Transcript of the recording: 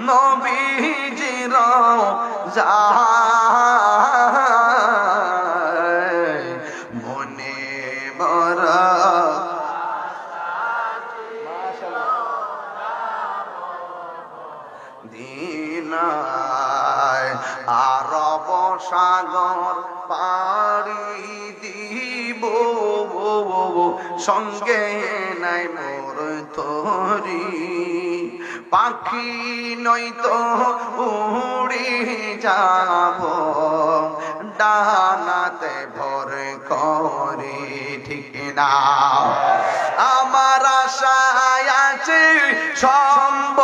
নবীজির মনে বড় দিন আরব সাগর পাড়ি দিব। সঙ্গে নাই মোর তরী। পাখি নই নয়তো উড়ি যাব। ডানাতে ভর করে ঠিক না আমার আশায় আছে সব